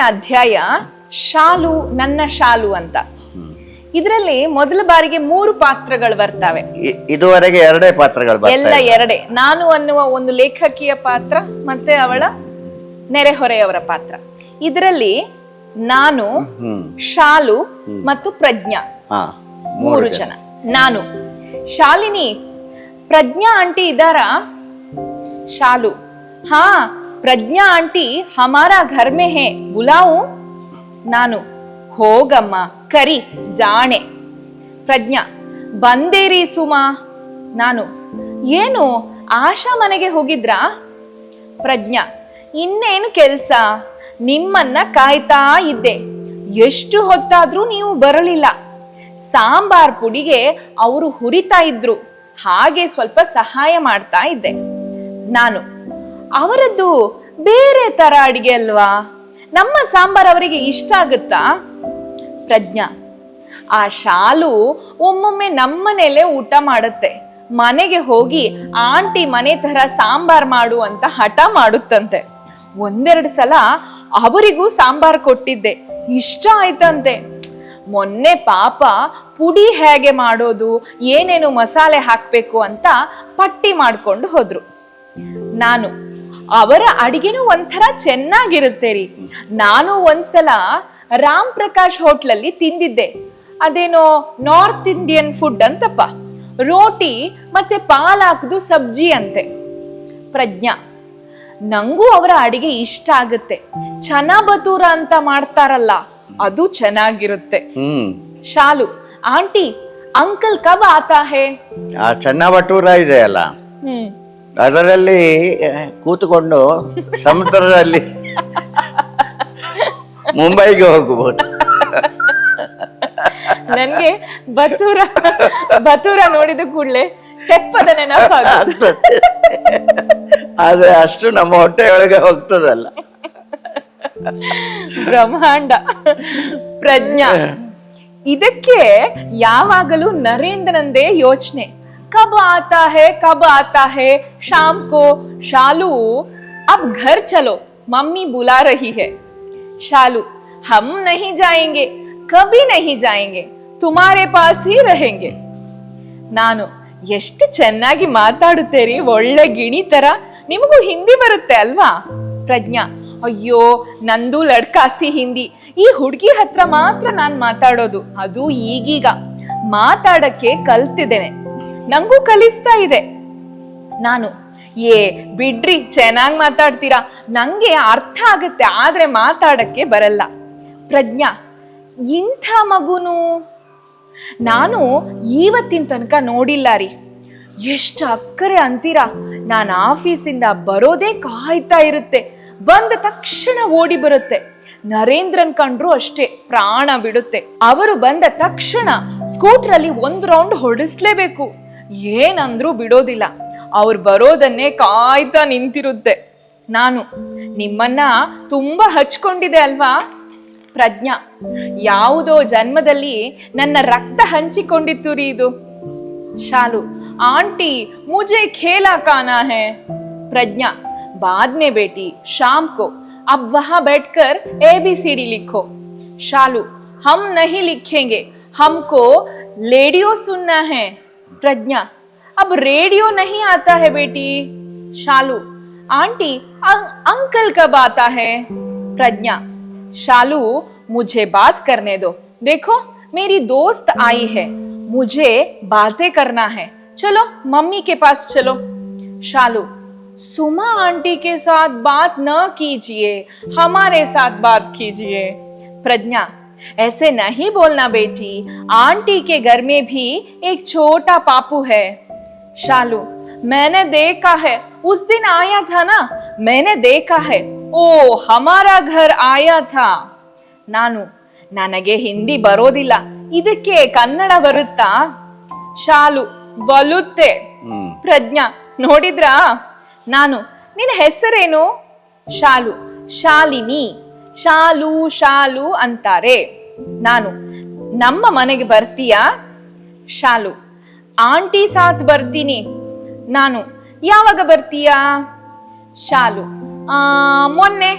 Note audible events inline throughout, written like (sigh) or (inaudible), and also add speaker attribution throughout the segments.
Speaker 1: ಇವತ್ತಿನ ಅಧ್ಯಾಯ ಶಾಲು ನನ್ನ ಶಾಲು ಅಂತ. ಇದರಲ್ಲಿ ಮೊದಲ ಬಾರಿಗೆ ಮೂರು ಪಾತ್ರಗಳು ಬರ್ತವೆ.
Speaker 2: ಇದುವರೆಗೆ ಎರಡೇ ಪಾತ್ರಗಳು
Speaker 1: ಎಲ್ಲ ಎರಡೇ. ನಾನು ಅನ್ನುವ ಒಂದು ಲೇಖಕಿಯ ಪಾತ್ರ ಮತ್ತೆ ಅವಳ ನೆರೆಹೊರೆಯವರ ಪಾತ್ರ. ಇದರಲ್ಲಿ ನಾನು ಶಾಲು ಮತ್ತು ಪ್ರಜ್ಞಾ. ಮೂರು ಜನ. ನಾನು. ಶಾಲಿನಿ ಪ್ರಜ್ಞಾ ಆಂಟಿ ಇದಾರ ಶಾಲು. ಹಾ ಪ್ರಜ್ಞಾ ಆಂಟಿ, ಹಮಾರ ಘರ್ ಹೇ, ಬುಲಾವು? ನಾನು, ಹೋಗಮ್ಮ, ಕರಿ, ಜಾಣೆ. ಪ್ರಜ್ಞಾ, ಬಂದೇರಿ ಸುಮಾ? ನಾನು, ಏನು, ಆಶಾ ಮನೆಗೆ ಹೋಗಿದ್ರಾ? ಪ್ರಜ್ಞಾ, ಇನ್ನೇನು ಕೆಲಸ? ನಿಮ್ಮನ್ನ ಕಾಯ್ತಾ ಇದ್ದೆ. ಎಷ್ಟು ಹೊತ್ತಾದ್ರೂ ನೀವು ಬರಲಿಲ್ಲ. ಸಾಂಬಾರ್ ಪುಡಿಗೆ ಅವರು ಹುರಿತಾ ಇದ್ರು. ಹಾಗೆ ಸ್ವಲ್ಪ ಸಹಾಯ ಮಾಡ್ತಾ ಇದ್ದೆ. ನಾನು ಅವರದ್ದು ಬೇರೆ ತರ ಅಡಿಗೆ ಅಲ್ವಾ? ನಮ್ಮ ಸಾಂಬಾರ್ ಅವರಿಗೆ ಇಷ್ಟ ಆಗುತ್ತಾ? ಪ್ರಜ್ಞಾ, ಆ ಶಾಲು ಒಮ್ಮೊಮ್ಮೆ ನಮ್ಮನೇಲೆ ಊಟ ಮಾಡುತ್ತೆ. ಮನೆಗೆ ಹೋಗಿ ಆಂಟಿ ಮನೆ ತರ ಸಾಂಬಾರ್ ಮಾಡು ಅಂತ ಹಠ ಮಾಡುತ್ತಂತೆ. ಒಂದೆರಡು ಸಲ ಅವರಿಗೂ ಸಾಂಬಾರ್ ಕೊಟ್ಟಿದ್ದೆ. ಇಷ್ಟ ಆಯ್ತಂತೆ. ಮೊನ್ನೆ ಪಾಪ ಪುಡಿ ಹೇಗೆ ಮಾಡೋದು, ಏನೇನು ಮಸಾಲೆ ಹಾಕ್ಬೇಕು ಅಂತ ಪಟ್ಟಿ ಮಾಡ್ಕೊಂಡು ಹೋದ್ರು. ನಾನು ಅವರ ಅಡಿಗೆನೂ ಒಂಥರ ಚೆನ್ನಾಗಿರುತ್ತೆ ರೀ ನಾನು ಒಂದ್ಸಲ ರಾಮ್ ಪ್ರಕಾಶ್ ಹೋಟ್ಲಲ್ಲಿ ತಿಂದಿದ್ದೆ. ಅದೇನೋ ನಾರ್ತ್ ಇಂಡಿಯನ್ ಫುಡ್ ಅಂತಪ್ಪ. ರೋಟಿ ಮತ್ತೆ ಪಾಲಾಕ್ದು ಸಬ್ಜಿ ಅಂತೆ. ಪ್ರಜ್ಞಾ ನಂಗೂ ಅವರ ಅಡಿಗೆ ಇಷ್ಟ ಆಗುತ್ತೆ. ಚನ ಬತೂರ ಅಂತ ಮಾಡ್ತಾರಲ್ಲ ಅದು ಚೆನ್ನಾಗಿರುತ್ತೆ. ಶಾಲು ಆಂಟಿ ಅಂಕಲ್ ಕಬ್ ಆತಾ ಹೇ
Speaker 2: ಚನ್ನ ಬಟೂರ ಇದೆಯಲ್ಲ
Speaker 1: ಹ್ಮ್.
Speaker 2: ಅದರಲ್ಲಿ ಕೂತುಕೊಂಡು ಸಮುದ್ರದಲ್ಲಿ ಮುಂಬೈಗೆ ಹೋಗಬಹುದು
Speaker 1: ನನ್ಗೆ ಬತೂರ ಬತೂರ ನೋಡಿದ ಕೂಡಲೇ ತೆಪ್ಪದ ನೆನಪಾಗ
Speaker 2: ಆದ್ರೆ ಅಷ್ಟು ನಮ್ಮ ಹೊಟ್ಟೆಯೊಳಗೆ ಹೋಗ್ತದಲ್ಲ.
Speaker 1: ಬ್ರಹ್ಮಾಂಡ ಪ್ರಜ್ಞಾ. ಇದಕ್ಕೆ ಯಾವಾಗಲೂ ನರೇಂದ್ರನಂದೇ ಯೋಚನೆ. ಕಬ್ ಆತಾ ಹೇ ಕಬ್ ಆತಾ ಹೇ ಶಾಮ್ ಕೋ ಶಾಲು अब घर चलो मम्मी बुला रही है शालू हम नहीं जाएंगे कभी नहीं जाएंगे तुम्हारे पास ही रहेंगे ನಾನು ಎಷ್ಟು ಚೆನ್ನಾಗಿ ಮಾತಾಡುತ್ತೇರಿ ಒಳ್ಳೆ ಗಿಣಿ ತರ ನಿಮಗೂ ಹಿಂದಿ ಬರುತ್ತೆ ಅಲ್ವಾ ಪ್ರಜ್ಞಾ ಅಯ್ಯೋ ನಂದು ಲಡ್ಕಾಸಿ ಹಿಂದಿ ಈ ಹುಡುಗಿ ಹತ್ರ ಮಾತ್ರ ನಾನ್ ಮಾತಾಡೋದು ಅದು ಈಗೀಗ ಮಾತಾಡಕ್ಕೆ ಕಲ್ತಿದ್ದೇನೆ ನಂಗೂ ಕಲಿಸ್ತಾ ಇದೆ. ನಾನು, ಏ, ಬಿಡ್ರಿ, ಚೆನ್ನಾಗಿ ಮಾತಾಡ್ತೀರಾ? ನಂಗೆ ಅರ್ಥ ಆಗುತ್ತೆ, ಆದ್ರೆ ಮಾತಾಡಕ್ಕೆ ಬರಲ್ಲ. ಪ್ರಜ್ಞಾ, ಇಂಥ ಮಗುನು? ನಾನು ಇವತ್ತಿನ ತನಕ ನೋಡಿಲ್ಲ ರೀ. ಎಷ್ಟು ಅಕ್ಕರೆ ಅಂತೀರಾ? ನಾನು ಆಫೀಸಿಂದ ಬರೋದೇ ಕಾಯ್ತಾ ಇರುತ್ತೆ. ಬಂದ ತಕ್ಷಣ ಓಡಿ ಬರುತ್ತೆ. ನರೇಂದ್ರನ್ ಕಂಡ್ರು ಅಷ್ಟೇ ಪ್ರಾಣ ಬಿಡುತ್ತೆ. ಅವರು ಬಂದ ತಕ್ಷಣ ಸ್ಕೂಟ್ರಲ್ಲಿ ಒಂದು ರೌಂಡ್ ಹೊಡಿಸ್ಲೇಬೇಕು. ಏನಂದ್ರೂ ಬಿಡೋದಿಲ್ಲ ಅವ್ರು ಬರೋದನ್ನೇ ಕಾಯ್ತಾ ನಿಂತಿರುತ್ತೆ ನಾನು ನಿಮ್ಮನ್ನ ತುಂಬಾ ಹಚ್ಕೊಂಡಿದೆ ಅಲ್ವಾ ಪ್ರಜ್ಞಾ ಯಾವುದೋ ಜನ್ಮದಲ್ಲಿ ನನ್ನ ರಕ್ತ ಹಂಚಿಕೊಂಡಿತ್ತು ರೀ ಇದು ಶಾಲು आंटी मुझे खेला खाना है प्रज्ञा बाद में बेटी शाम को अब वहां बैठकर ए बी सी डी लिखो शालू हम नहीं लिखेंगे हमको रेडियो सुनना है प्रज्ञा। अब रेडियो नहीं आता है बेटी। शालू आंटी अं, अंकल कब आता है? प्रज्ञा शालू मुझे बात करने दो। देखो मेरी दोस्त आई है। मुझे बातें करना है। चलो मम्मी के पास चलो। शालू सुमा आंटी के साथ बात न कीजिए। हमारे साथ बात कीजिए। प्रज्ञा ऐसे नहीं बोलना बेटी आंटी के घर में भी एक छोटा पापू है शालू मैंने देखा है उस दिन आया था ना मैंने देखा है ओ हमारा घर आया था ನಾನು ನನಗೆ ಹಿಂದಿ ಬರೋದಿಲ್ಲ ಇದಕ್ಕೆ ಕನ್ನಡ ಬರುತ್ತಾ ಶಾಲು ಬಲುತ್ತೆ
Speaker 2: ಹ್ಮ್
Speaker 1: ಪ್ರಜ್ಞಾ ನೋಡಿದ್ರಾ ನಾನು ನಿನ್ನ ಹೆಸರೇನು ಶಾಲು ಶಾಲಿನಿ ಶಾಲು ಶಾಲು ಅಂತಾರೆ. ನಾನು ನಮ್ಮ ಮನೆಗೆ ಬರ್ತೀಯಾ? ಶಾಲು. ಆಂಟಿ ಸಾತ್ ಬರ್ತೀನಿ. ನಾನು ಯಾವಾಗ ಬರ್ತೀಯಾ? ಶಾಲು. ಆ ಮೊನ್ನೆ.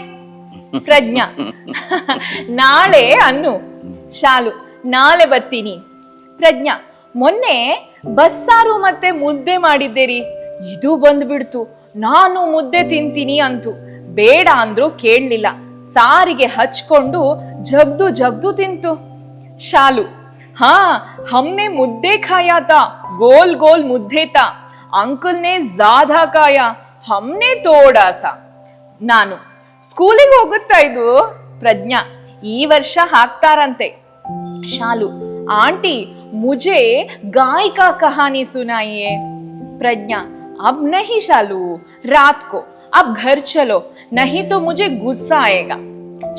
Speaker 1: ಪ್ರಜ್ಞಾ. (laughs) ನಾಳೆ ಅನ್ನು. ಶಾಲು. ನಾಳೆ ಬರ್ತೀನಿ. ಪ್ರಜ್ಞಾ ಮೊನ್ನೆ ಬಸ್ಸಾರು ಮತ್ತೆ ಮುದ್ದೆ ಮಾಡಿದ್ದೀರಿ. ಇದು ಬಂದ್ಬಿಡ್ತು. ನಾನು ಮುದ್ದೆ ತಿಂತೀನಿ ಅಂತು. ಬೇಡ ಅಂದ್ರು ಕೇಳಲಿಲ್ಲ. ಸಾರಿಗೆ ಹಚ್ಕೊಂಡು ಜಗ್ದು ಜಗ್ದು ತಿಂತು. ಶಾಲು, ಹಾ ಹಮ್ನೆ ಮುದ್ದೆ ಖಾಯಾತ, ಗೋಲ್ ಗೋಲ್ ಮುದ್ದೆತ, ಅಂಕಲ್ನೇ ಜಾಧಾ ಕಾಯ ಹಮ್ನೆ ತೋಡಾಸ. ನಾನು, ಸ್ಕೂಲಿಗೆ ಹೋಗುತ್ತಾ ಇದು? ಪ್ರಜ್ಞಾ, ಈ ವರ್ಷ ಹಾಕ್ತಾರಂತೆ. ಶಾಲು, ಆಂಟಿ, ಮುಜೆ ಗಾಯಿಕಾ ಕಹಾನಿ ಸುನಾಯಿಯೇ ಪ್ರಜ್ಞಾ, ಅಬ್ ನಹಿ ಶಾಲು ರಾತ್ ಕೋ ಅಬ್ ಘರ್ ಚಲೋ. नहीं तो मुझे गुस्सा आएगा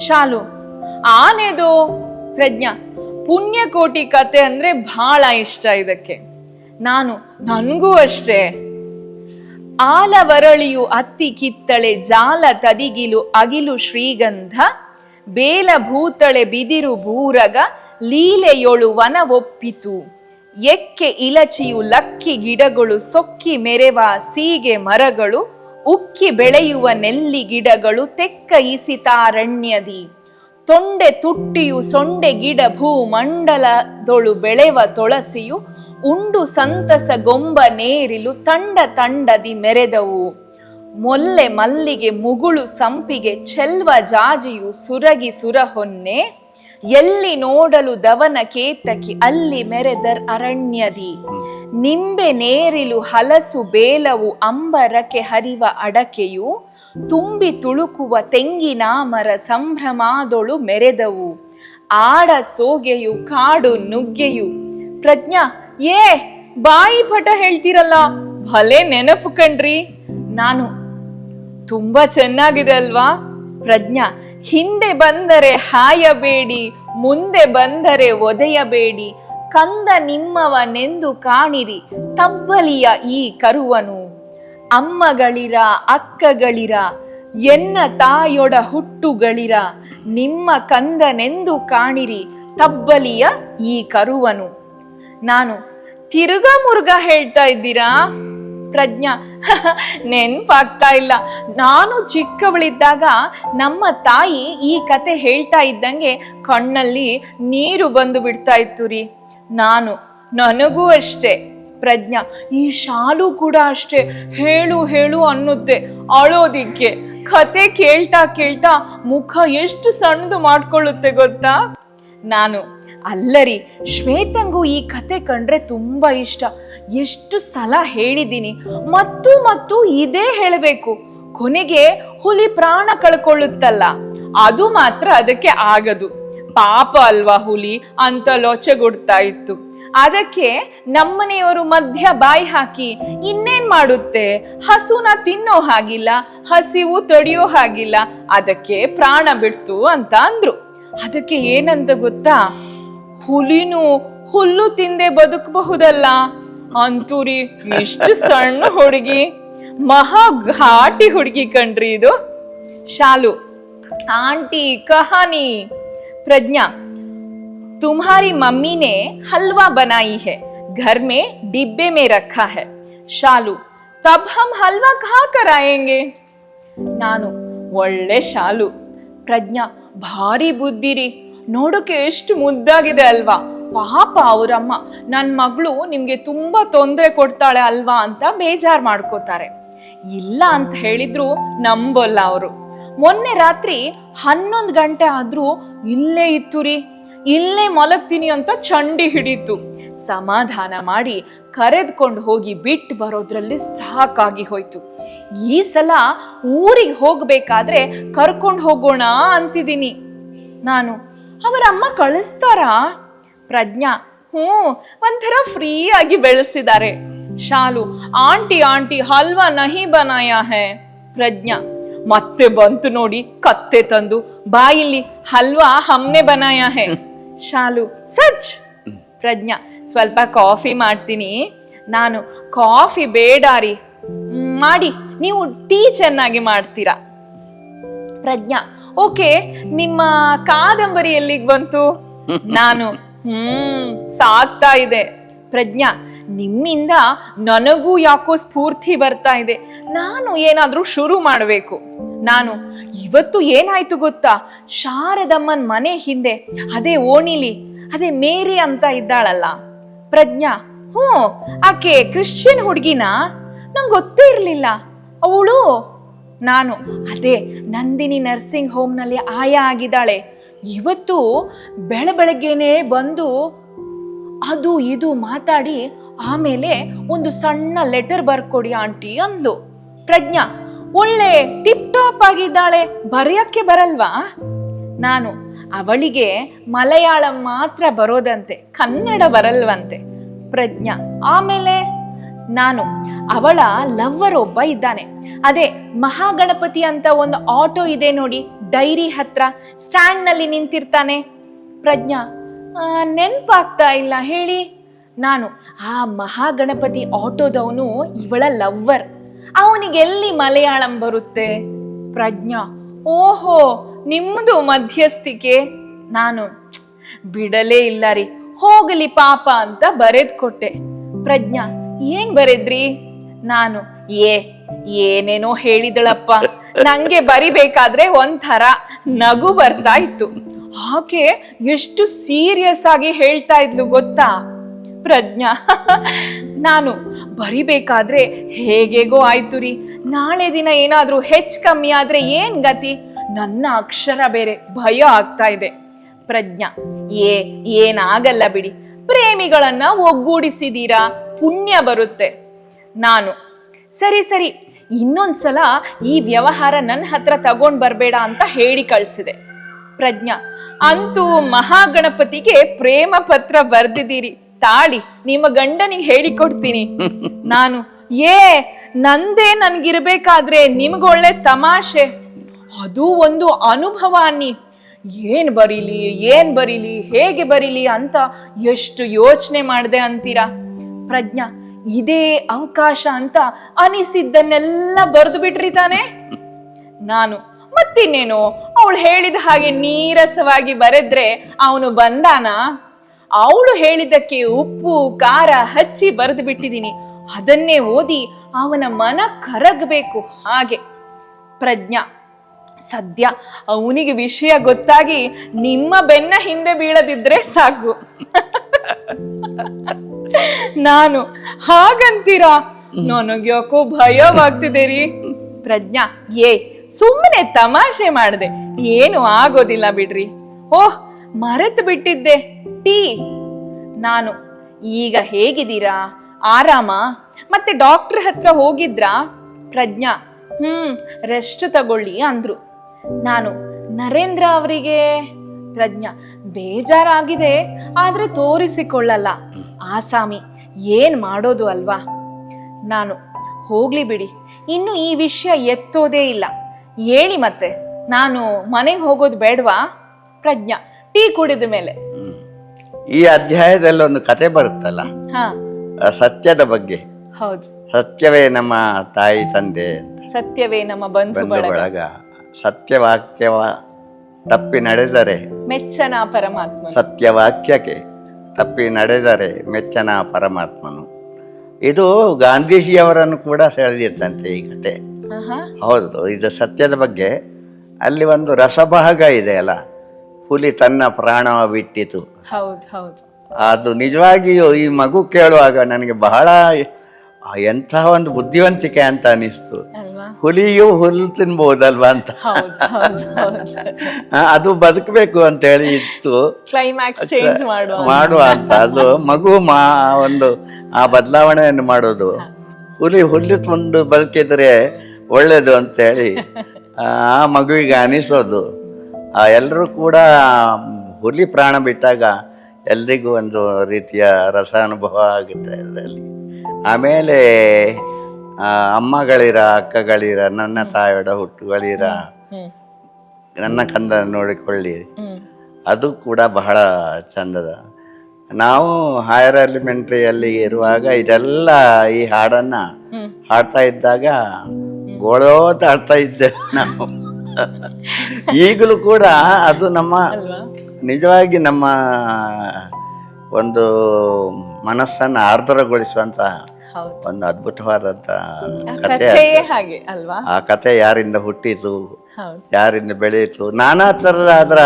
Speaker 1: ಶಾಲು ಆನೆ ದೋ ಪ್ರಜ್ಞಾ ಪುಣ್ಯಕೋಟಿ ಕತೆ ಅಂದ್ರೆ ಬಹಳ ಇಷ್ಟ ಇದಕ್ಕೆ ನಾನು ನನಗೂ ಅಷ್ಟೇ ಆಲವರಳಿಯು ಅತ್ತಿ ಕಿತ್ತಳೆ ಜಾಲ ತದಿಗಿಲು ಅಗಿಲು ಶ್ರೀಗಂಧ ಬೇಲ ಭೂತಳೆ ಬಿದಿರು ಭೂರಗ ಲೀಲೆಯೊಳು ವನ ಒಪ್ಪಿತು ಎಕ್ಕೆ ಇಲಚಿಯು ಲಕ್ಕಿ ಗಿಡಗಳು ಸೊಕ್ಕಿ ಮೆರೆವ ಸೀಗೆ ಮರಗಳು ಉಕ್ಕಿ ಬೆಳೆಯುವ ನೆಲ್ಲಿ ಗಿಡಗಳು ತೆಕ್ಕ ಇಸಿತಾರಣ್ಯದಿ ತೊಂಡೆ ತುಟ್ಟಿಯು ಸೊಂಡೆ ಗಿಡ ಭೂಮಂಡಲದೊಳು ಬೆಳೆವ ತೊಳಸಿಯು ಉಂಡು ಸಂತಸ ಗೊಂಬ ನೇರಿಲು ತಂಡ ತಂಡದಿ ಮೆರೆದವು. ಮೊಲ್ಲೆ ಮಲ್ಲಿಗೆ ಮುಗುಳು ಸಂಪಿಗೆ ಚೆಲ್ವ ಜಾಜಿಯು ಸುರಗಿ ಸುರಹೊನ್ನೆ, ಎಲ್ಲಿ ನೋಡಲು ದವನ ಕೇತಕಿ ಅಲ್ಲಿ ಮೆರೆದರ್ ಅರಣ್ಯದಿ. ನಿಂಬೆ ನೇರಿಲು ಹಲಸು ಬೇಲವು ಅಂಬರಕ್ಕೆ ಹರಿವ ಅಡಕೆಯು ತುಂಬಿ ತುಳುಕುವ ತೆಂಗಿನ ಮರ ಸಂಭ್ರಮಾದೊಳು ಮೆರೆದವು. ಆಡ ಸೋಗೆಯು ಕಾಡು ನುಗ್ಗೆಯು. ಪ್ರಜ್ಞಾ, ಏ, ಬಾಯಿ ಪಟ ಹೇಳ್ತೀರಲ್ಲ, ಭಲೆ ನೆನಪು ಕಣ್ರಿ. ನಾನು ತುಂಬಾ ಚೆನ್ನಾಗಿದೆ ಅಲ್ವಾ? ಪ್ರಜ್ಞಾ, ಹಿಂದೆ ಬಂದರೆ ಹಾಯಬೇಡಿ, ಮುಂದೆ ಬಂದರೆ ಒದೆಯಬೇಡಿ. ಕಂದ ನಿಮ್ಮವನೆಂದು ಕಾಣಿರಿ, ತಬ್ಬಲಿಯ ಈ ಕರುವನು. ಅಮ್ಮಗಳಿರ, ಅಕ್ಕಗಳಿರ, ಎನ್ನ ತಾಯೊಡ ಹುಟ್ಟುಗಳಿರ, ನಿಮ್ಮ ಕಂದನೆಂದು ಕಾಣಿರಿ, ತಬ್ಬಲಿಯ ಈ ಕರುವನು. ನಾನು ತಿರುಗ ಮುರುಗ ಹೇಳ್ತಾ ಇದ್ದೀರಾ? ಪ್ರಜ್ಞಾ, (laughs) ನೆನ್ಪಾಗ್ತಾ ಇಲ್ಲ. ನಾನು ಚಿಕ್ಕವಳಿದ್ದಾಗ ನಮ್ಮ ತಾಯಿ ಈ ಕತೆ ಹೇಳ್ತಾ ಇದ್ದಂಗೆ ಕಣ್ಣಲ್ಲಿ ನೀರು ಬಂದು ಬಿಡ್ತಾ ಇತ್ತು ರೀ. ನಾನು, ನನಗೂ ಅಷ್ಟೇ, ಪ್ರಜ್ಞಾ, ಈ ಶಾಲು ಕೂಡ ಅಷ್ಟೇ, ಹೇಳು ಹೇಳು ಅನ್ನುತ್ತೆ, ಅಳೋದಿಕ್ಕೆ. ಕತೆ ಕೇಳ್ತಾ ಕೇಳ್ತಾ ಮುಖ ಎಷ್ಟು ಸಣ್ಣದು ಮಾಡ್ಕೊಳ್ಳುತ್ತೆ ಗೊತ್ತಾ? ನಾನು, ಅಲ್ಲರಿ, ಶ್ವೇತಂಗು ಈ ಕತೆ ಕಂಡ್ರೆ ತುಂಬಾ ಇಷ್ಟ. ಎಷ್ಟು ಸಲ ಹೇಳಿದ್ದೀನಿ, ಮತ್ತು ಮತ್ತು ಇದೇ ಹೇಳಬೇಕು. ಕೊನೆಗೆ ಹುಲಿ ಪ್ರಾಣ ಕಳ್ಕೊಳ್ಳುತ್ತಲ್ಲ, ಅದು ಮಾತ್ರ ಅದಕ್ಕೆ ಆಗದು. ಪಾಪ ಅಲ್ವಾ ಹುಲಿ ಅಂತ ಲೊಚೆಗೊಡ್ತಾ ಇತ್ತು. ಅದಕ್ಕೆ ನಮ್ಮನೆಯವರು ಮಧ್ಯ ಬಾಯಿ ಹಾಕಿ ಇನ್ನೇನ್ ಮಾಡುತ್ತೆ? ಹಸುನ ತಿನ್ನೋ ಹಾಗಿಲ್ಲ, ಹಸಿವು ತಡಿಯೋ ಹಾಗಿಲ್ಲ, ಅದಕ್ಕೆ ಪ್ರಾಣ ಬಿಡ್ತು ಅಂತ ಅಂದ್ರು. ಅದಕ್ಕೆ ಏನಂತ ಗೊತ್ತಾ? ಹುಲಿನು ಹುಲ್ಲು ತಿಂದೆ ಬದುಕಬಹುದಲ್ಲ? ಅಂತೂರಿ, ಇಷ್ಟು ಸಣ್ಣ ಹುಡುಗಿ, ಮಹಾ ಘಾಟಿ ಹುಡುಗಿ ಕಣ್ರಿ ಇದು. ಶಾಲು, ಆಂಟಿ ಕಹಾನಿ. ಪ್ರಜ್ಞಾ तुम्हारी मम्मी ने हलवा बनाई है घर में डिब्बे में रखा है शालू तब हम हलवा कहाँ कराएंगे ನಾನು ಒಳ್ಳೆ ಶಾಲು ಪ್ರಜ್ಞಾ ಭಾರಿ ಬುದ್ಧಿರಿ ನೋಡೋಕೆ ಎಷ್ಟು ಮುದ್ದಾಗಿದೆ ಅಲ್ವಾ ಪಾಪ ಅವರಮ್ಮ ನನ್ನ ಮಗಳು ನಿಮ್ಗೆ ತುಂಬಾ ತೊಂದರೆ ಕೊಡ್ತಾಳೆ ಅಲ್ವಾ ಅಂತ ಬೇಜಾರ್ ಮಾಡ್ಕೋತಾರೆ ಇಲ್ಲ ಅಂತ ಹೇಳಿದ್ರು ನಂಬಲ್ಲ ಅವರು ಮೊನ್ನೆ ರಾತ್ರಿ ಹನ್ನೊಂದು ಗಂಟೆ ಆದ್ರೂ ಇಲ್ಲೇ ಇತ್ತು ರೀ ಇಲ್ಲೇ ಮಲಗ್ತೀನಿ ಅಂತ ಚಂಡಿ ಹಿಡೀತು ಸಮಾಧಾನ ಮಾಡಿ ಕರೆದ್ಕೊಂಡು ಹೋಗಿ ಬಿಟ್ಟು ಬರೋದ್ರಲ್ಲಿ ಸಾಕಾಗಿ ಹೋಯ್ತು. ಈ ಸಲ ಊರಿಗೆ ಹೋಗ್ಬೇಕಾದ್ರೆ ಕರ್ಕೊಂಡು ಹೋಗೋಣ ಅಂತಿದ್ದೀನಿ. ನಾನು, ಅವರ ಅಮ್ಮ ಕಳಿಸ್ತಾರಾ? ಪ್ರಜ್ಞಾ, ಹ್ಞೂ, ಒಂಥರ ಫ್ರೀ ಆಗಿ ಬೆಳೆಸಿದ್ದಾರೆ. ಶಾಲು, ಆಂಟಿ ಆಂಟಿ, ಹಲ್ವಾ ನಹಿ ಬನಾಯ ಹೇ. ಪ್ರಜ್ಞಾ ಮತ್ತೆ ಬಂತು ನೋಡಿ ಕತ್ತೆ ತಂದು ಬಾಯಿಲಿ ಹಲ್ವಾ ಹಮ್ನೆ ಬನಾಯ ಹೇ. ಶಾಲು, ಸಚ್. ಪ್ರಜ್ಞಾ, ಸ್ವಲ್ಪ ಕಾಫಿ ಮಾಡ್ತೀನಿ. ನಾನು ಕಾಫಿ ಬೇಡ ರೀ. ಮಾಡಿ. ನೀವು ಟೀ ಚೆನ್ನಾಗಿ ಮಾಡ್ತೀರಾ? ಪ್ರಜ್ಞಾ, ಓಕೆ, ನಿಮ್ಮ ಕಾದಂಬರಿ ಎಲ್ಲಿಗೆ ಬಂತು? ನಾನು, ಹ್ಮ್, ಸಾಕ್ತಾ ಇದೆ. ಪ್ರಜ್ಞಾ, ನಿಮ್ಮಿಂದ ನನಗೂ ಯಾಕೋ ಸ್ಫೂರ್ತಿ ಬರ್ತಾ ಇದೆ. ನಾನು ಏನಾದ್ರೂ ಶುರು ಮಾಡಬೇಕು. ನಾನು, ಇವತ್ತು ಏನಾಯ್ತು ಗೊತ್ತಾ? ಶಾರದಮ್ಮನ್ ಮನೆ ಹಿಂದೆ, ಅದೇ ಓಣಿಲಿ, ಅದೇ ಮೇರಿ ಅಂತ ಇದ್ದಾಳಲ್ಲ. ಪ್ರಜ್ಞಾ, ಹ್ಞೂ, ಆಕೆ ಕ್ರಿಶ್ಚಿಯನ್ ಹುಡುಗಿನ? ನಂಗೆ ಗೊತ್ತೇ ಇರಲಿಲ್ಲ. ಅವಳು, ನಾನು, ಅದೇ ನಂದಿನಿ ನರ್ಸಿಂಗ್ ಹೋಮ್ನಲ್ಲಿ ಆಯ ಆಗಿದ್ದಾಳೆ. ಇವತ್ತು ಬೆಳ ಬೆಳಗ್ಗೆನೆ ಬಂದು ಅದು ಇದು ಮಾತಾಡಿ, ಆಮೇಲೆ ಒಂದು ಸಣ್ಣ ಲೆಟರ್ ಬರ್ಕೊಡಿ ಆಂಟಿ ಅಂದ್ಲು. ಪ್ರಜ್ಞಾ ಒಳ್ಳೆ ಟಿಪ್ ಟಾಪ್ ಆಗಿದ್ದಾಳೆ. ಬರೆಯಕ್ಕೆ ಬರಲ್ವಾ? ನಾನು ಅವಳಿಗೆ ಮಲಯಾಳಂ ಮಾತ್ರ ಬರೋದಂತೆ, ಕನ್ನಡ ಬರಲ್ವಂತೆ. ಪ್ರಜ್ಞಾ, ಆಮೇಲೆ? ನಾನು ಅವಳ ಲವ್ವರ್ ಒಬ್ಬ ಇದ್ದಾನೆ. ಅದೇ ಮಹಾಗಣಪತಿ ಅಂತ ಒಂದು ಆಟೋ ಇದೆ ನೋಡಿ, ಡೈರಿ ಹತ್ರ ಸ್ಟ್ಯಾಂಡ್ನಲ್ಲಿ ನಿಂತಿರ್ತಾನೆ. ಪ್ರಜ್ಞಾ ನೆನ್ಪಾಗ್ತಾ ಇಲ್ಲ, ಹೇಳಿ. ನಾನು ಆ ಮಹಾಗಣಪತಿ ಆಟೋದವನು ಇವಳ ಲವ್ವರ್ ಅವನಿಗೆ ಎಲ್ಲಿ ಮಲಯಾಳಂ ಬರುತ್ತೆ? ಪ್ರಜ್ಞಾ. ಓಹೋ, ನಿಮ್ಮದು ಮಧ್ಯಸ್ಥಿಕೆ? ನಾನು, ಬಿಡಲೇ ಇಲ್ಲ ರೀ. ಹೋಗಲಿ ಪಾಪ ಅಂತ ಬರೆದ್ ಕೊಟ್ಟೆ ಪ್ರಜ್ಞಾ, ಏನ್ ಬರೆದ್ರಿ? ನಾನು, ಏ, ಏನೇನೋ ಹೇಳಿದಳಪ್ಪ. ನಂಗೆ ಬರಿಬೇಕಾದ್ರೆ ಒಂಥರ ನಗು ಬರ್ತಾ ಇತ್ತು. ಆಕೆ ಎಷ್ಟು ಸೀರಿಯಸ್ ಆಗಿ ಹೇಳ್ತಾ ಇದ್ಲು ಗೊತ್ತಾ? ಪ್ರಜ್ಞಾ. ನಾನು ಬರಿಬೇಕಾದ್ರೆ ಹೇಗೇಗೋ ಆಯ್ತು ರೀ. ನಾಳೆ ದಿನ ಏನಾದರೂ ಹೆಚ್ಚು ಕಮ್ಮಿ ಆದ್ರೆ ಏನು ಗತಿ? ನನ್ನ ಅಕ್ಷರ ಬೇರೆ, ಭಯ ಆಗ್ತಾ ಇದೆ. ಪ್ರಜ್ಞಾ, ಏ, ಏನಾಗಲ್ಲ ಬಿಡಿ. ಪ್ರೇಮಿಗಳನ್ನ ಒಗ್ಗೂಡಿಸಿದೀರಾ? ಪುಣ್ಯ ಬರುತ್ತೆ. ನಾನು, ಸರಿ ಸರಿ, ಇನ್ನೊಂದ್ಸಲ ಈ ವ್ಯವಹಾರ ನನ್ನ ಹತ್ರ ತಗೊಂಡ್ ಬರಬೇಡ ಅಂತ ಹೇಳಿ ಕಳ್ಸಿದೆ. ಪ್ರಜ್ಞಾ, ಅಂತೂ ಮಹಾಗಣಪತಿಗೆ ಪ್ರೇಮ ಪತ್ರ ಬರ್ದಿದ್ದೀರಿ. ತಾಳಿ, ನಿಮ್ಮ ಗಂಡನಿಗೆ ಹೇಳಿಕೊಡ್ತೀನಿ. ನಾನು, ಏ, ನಂದೇ ನನ್ಗಿರ್ಬೇಕಾದ್ರೆ ನಿಮ್ಗೊಳ್ಳೆ ತಮಾಷೆ. ಅದು ಒಂದು ಅನುಭವ ಅನ್ನಿ. ಏನ್ ಬರೀಲಿ ಏನ್ ಬರೀಲಿ, ಹೇಗೆ ಬರೀಲಿ ಅಂತ ಎಷ್ಟು ಯೋಚನೆ ಮಾಡಿದೆ ಅಂತೀರಾ? ಪ್ರಜ್ಞಾ, ಇದೇ ಅವಕಾಶ ಅಂತ ಅನಿಸಿದ್ದನ್ನೆಲ್ಲ ಬರೆದು ಬಿಟ್ರಿ ತಾನೆ? ನಾನು, ಮತ್ತಿನ್ನೇನು? ಅವಳು ಹೇಳಿದ ಹಾಗೆ ನೀರಸವಾಗಿ ಬರೆದ್ರೆ ಅವನು ಬಂದಾನ? ಅವಳು ಹೇಳಿದ್ದಕ್ಕೆ ಉಪ್ಪು, ಖಾರ ಹಚ್ಚಿ ಬರೆದು ಬಿಟ್ಟಿದ್ದೀನಿ. ಅದನ್ನೇ ಓದಿ ಅವನ ಮನ ಕರಗಬೇಕು. ಹಾಗೆ ಪ್ರಜ್ಞಾ, ಸದ್ಯ ಅವನಿಗೆ ವಿಷಯ ಗೊತ್ತಾಗಿ ನಿಮ್ಮ ಬೆನ್ನ ಹಿಂದೆ ಬೀಳದಿದ್ರೆ ಸಾಕು. ನಾನು ಹಾಗಂತೀರಾ? ನನಗ್ಯಾಕೋ ಭಯವಾಗ್ತಿದೆ ರೀ ಪ್ರಜ್ಞಾ, ಏ ಸುಮ್ಮನೆ ತಮಾಷೆ ಮಾಡಿದೆ. ಏನು ಆಗೋದಿಲ್ಲ ಬಿಡ್ರಿ. ಓಹ್, ಮರೆತು ಬಿಟ್ಟಿದ್ದೆ. ಟೀ. ನಾನು, ಈಗ ಹೇಗಿದ್ದೀರಾ? ಆರಾಮ? ಮತ್ತೆ ಡಾಕ್ಟರ್ ಹತ್ರ ಹೋಗಿದ್ರಾ? ಪ್ರಜ್ಞಾ, ಹ್ಮ್ ರೆಸ್ಟ್ ತಗೊಳ್ಳಿ ಅಂದ್ರು. ನಾನು, ನರೇಂದ್ರ ಅವರಿಗೆ? ಪ್ರಜ್ಞಾ, ಬೇಜಾರಾಗಿದೆ, ಆದ್ರೆ ತೋರಿಸಿಕೊಳ್ಳಲ್ಲ. ಆಸಾಮಿ, ಏನ್ ಮಾಡೋದು ಅಲ್ವಾ? ನಾನು, ಹೋಗ್ಲಿ ಬಿಡಿ. ಇನ್ನು ಈ ವಿಷಯ ಎತ್ತೋದೇ ಇಲ್ಲ. ಹೇಳಿ ಮತ್ತೆ. ನಾನು ಮನೆಗೆ ಹೋಗೋದು ಬೇಡವಾ? ಪ್ರಜ್ಞಾ, ಟೀ ಕುಡಿದ ಮೇಲೆ.
Speaker 2: ಈ ಅಧ್ಯಾಯದಲ್ಲಿ ಒಂದು ಕತೆ ಬರುತ್ತಲ್ಲ? ಸತ್ಯದ ಬಗ್ಗೆ.
Speaker 1: ಹೌದು.
Speaker 2: ಸತ್ಯವೇ ನಮ್ಮ ತಾಯಿ ತಂದೆ.
Speaker 1: ಸತ್ಯವೇ ನಮ್ಮ ಬಂಧು ಬಳಗ.
Speaker 2: ಸತ್ಯವಾಕ್ಯವ ತಪ್ಪಿ ನಡೆದರೆ.
Speaker 1: ಮೆಚ್ಚನ ಪರಮಾತ್ಮ
Speaker 2: ಸತ್ಯವಾಕ್ಯಕ್ಕೆ ತಪ್ಪಿ ನಡೆದರೆ ಮೆಚ್ಚನ ಪರಮಾತ್ಮನು. ಇದು ಗಾಂಧೀಜಿಯವರನ್ನು ಕೂಡ ಸೆಳೆದಿದ್ದಂತೆ ಈ ಕತೆ. ಹೌದು ಇದು ಸತ್ಯದ ಬಗ್ಗೆ ಅಲ್ಲಿ ಒಂದು ರಸಭಾಗ ಇದೆ ಅಲ್ಲ? ಹುಲಿ ತನ್ನ ಪ್ರಾಣವ ಬಿಟ್ಟಿತು
Speaker 1: ಹೌದು ಹೌದು.
Speaker 2: ಅದು ನಿಜವಾಗಿಯೂ ಈ ಮಗು ಕೇಳುವಾಗ ನನಗೆ ಬಹಳ ಎಂತಹ ಒಂದು ಬುದ್ಧಿವಂತಿಕೆ ಅಂತ ಅನಿಸ್ತು. ಹುಲಿಯು ಹುಲ್ಲು ತಿನ್ಬಹುದಲ್ವಾ ಅಂತ. ಅದು ಬದುಕಬೇಕು ಅಂತ ಹೇಳಿ ಇತ್ತು.
Speaker 1: ಕ್ಲೈಮ್ಯಾಕ್ಸ್ ಚೇಂಜ್ ಮಾಡುವ.
Speaker 2: ಮಾಡುವ ಅಂತ. ಅದು ಮಗು ಮಾ ಒಂದು ಆ ಬದಲಾವಣೆಯನ್ನು ಮಾಡೋದು. ಹುಲಿ ಹುಲ್ಲು ತಂದು ಬದುಕಿದ್ರೆ ಒಳ್ಳೇದು ಅಂತ ಹೇಳಿ ಆ ಮಗುವಿಗೆ ಅನಿಸೋದು. ಆ ಎಲ್ಲರೂ ಕೂಡ ಹುಲಿ ಪ್ರಾಣ ಬಿಟ್ಟಾಗ ಎಲ್ರಿಗೂ ಒಂದು ರೀತಿಯ ರಸಾನುಭವ ಆಗುತ್ತೆ ಅದರಲ್ಲಿ. ಆಮೇಲೆ ಅಮ್ಮಗಳಿರ ಅಕ್ಕಗಳಿರ ನನ್ನ ತಾಯೋಡ ಹುಟ್ಟುಗಳಿರ ನನ್ನ ಕಂದ ನೋಡಿಕೊಳ್ಳಿ. ಅದು ಕೂಡ ಬಹಳ ಚಂದದ. ನಾವು ಹೈಯರ್ ಎಲಿಮೆಂಟ್ರಿಯಲ್ಲಿ ಇರುವಾಗ ಇದೆಲ್ಲ ಈ ಹಾಡನ್ನ ಹಾಡ್ತಾ ಇದ್ದಾಗ ಗೋಳೋತ ಹಾಡ್ತಾ ಇದ್ದೆ ನಾವು. (laughs) ಈಗಲೂ ಕೂಡ ಅದು ನಮ್ಮ ನಿಜವಾಗಿ ನಮ್ಮ ಒಂದು ಮನಸ್ಸನ್ನು ಆರ್ದ್ರಗೊಳಿಸುವಂತಹ ಒಂದು ಅದ್ಭುತವಾದಂತ ಕಥೆ ಆ ಕಥೆ ಯಾರಿಂದ ಹುಟ್ಟಿತು ಯಾರಿಂದ ಬೆಳೆಯಿತು ನಾನಾ ಥರದ ಅದರ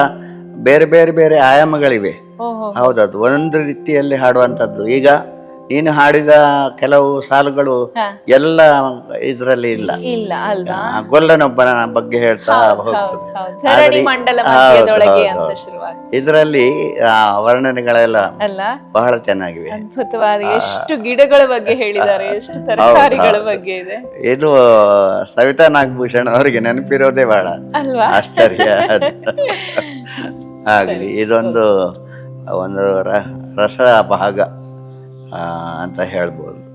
Speaker 2: ಬೇರೆ ಬೇರೆ ಬೇರೆ ಆಯಾಮಗಳಿವೆ.
Speaker 1: ಹೌದೌದು
Speaker 2: ಹೌದದು. ಒಂದು ರೀತಿಯಲ್ಲಿ ಹಾಡುವಂಥದ್ದು. ಈಗ ನೀನು ಹಾಡಿದ ಕೆಲವು ಸಾಲುಗಳು ಎಲ್ಲ ಇದರಲ್ಲಿ ಇಲ್ಲ.
Speaker 1: ಇಲ್ಲ ಅಲ್ವಾ?
Speaker 2: ಗೊಲ್ಲನೊಬ್ಬನ ಬಗ್ಗೆ ಹೇಳ್ತಾ ಹೋಗ್ತದೆ. ಇದರಲ್ಲಿ ವರ್ಣನೆಗಳೆಲ್ಲ ಬಹಳ ಚೆನ್ನಾಗಿವೆ.
Speaker 1: ಅದ್ಭುತವಾದ ಎಷ್ಟು ಗಿಡಗಳ ಬಗ್ಗೆ ಹೇಳಿದ್ದಾರೆ ಎಷ್ಟು ತರಕಾರಿಗಳ ಬಗ್ಗೆ ಇದೆ.
Speaker 2: ಇದು ಸವಿತಾ ನಾಗಭೂಷಣ್ ಅವರಿಗೆ ನೆನಪಿರೋದೇ ಬಹಳ
Speaker 1: ಅಲ್ವಾ?
Speaker 2: ಆಶ್ಚರ್ಯ. (laughs) ಆಗಲಿ ಇದೊಂದು ಒಂದು ರಸ ಭಾಗ ಅಂತ ಹೇಳ್ಬೋದು.